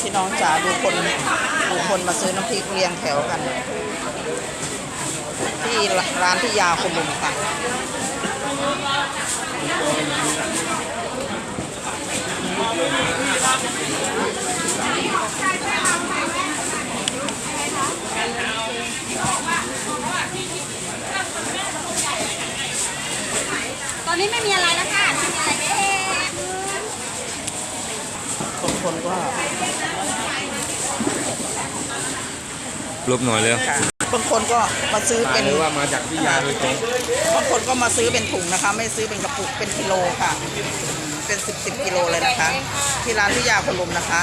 พี่น้องจ๋าดูคนดูคนมาซื้อน้ำพริกเรียงแถวกัน ที่ร้านที่ยาคุณลุงค่ะตอนนี้ไม่มีอะไรแล้วค่ะไม่มีอะไรเอ๊ะ คนคนก็ลบหน่อยเลยค่ะบางคนก็มาซื้อเป็นหรือว่ามาจากที่ยาโดยตรงบางคนก็มาซื้อเป็นถุงนะคะ ไม่ซื้อเป็นกระปุกเป็นกิโลค่ะ เป็นสิบสิบกิโลเลยนะคะ ที่ร้านที่ยาคุณลุงนะคะ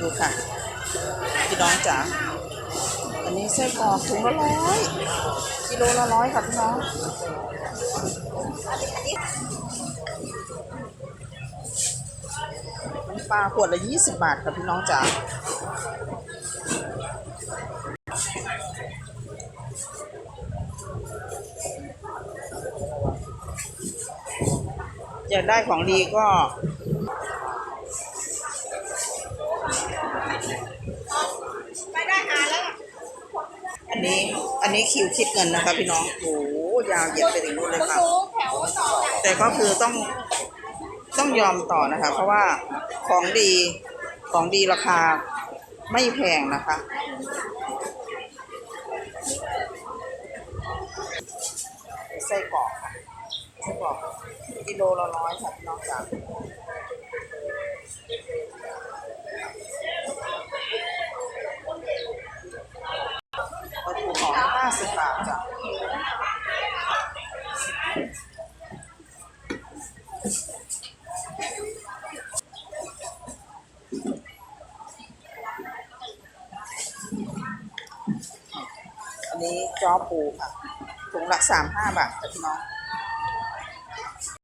ดูค่ะพี่น้องจ๋าอันนี้ไส้กรอกถุงละร้อยกิโลละร้อยค่ะพี่น้องน้ำ ปลาขวดละยี่สิบบาทค่ะพี่น้องจ๋าอยากได้ของดีก็ไม่ได้หาแล้วอันนี้อันนี้คิวคิดเงินนะคะพี่น้อง โอ้โหยาวเหยียดไปถึงนู่นเลยค่ะสูงแถวสองแต่ก็คือต้อง ต้องยอมต่อนะคะ เพราะว่าของดีของดีราคาไม่แพงนะคะ ไส้กรอกค่ะไส้กรอกกิโลละร้อยค่ะพี่น้องจ๋าปลาทูหอมห้าสิบบาทจ้ะ นี้จอปูค่ะถุงละสามห้าบาทค่ะพี่น้อง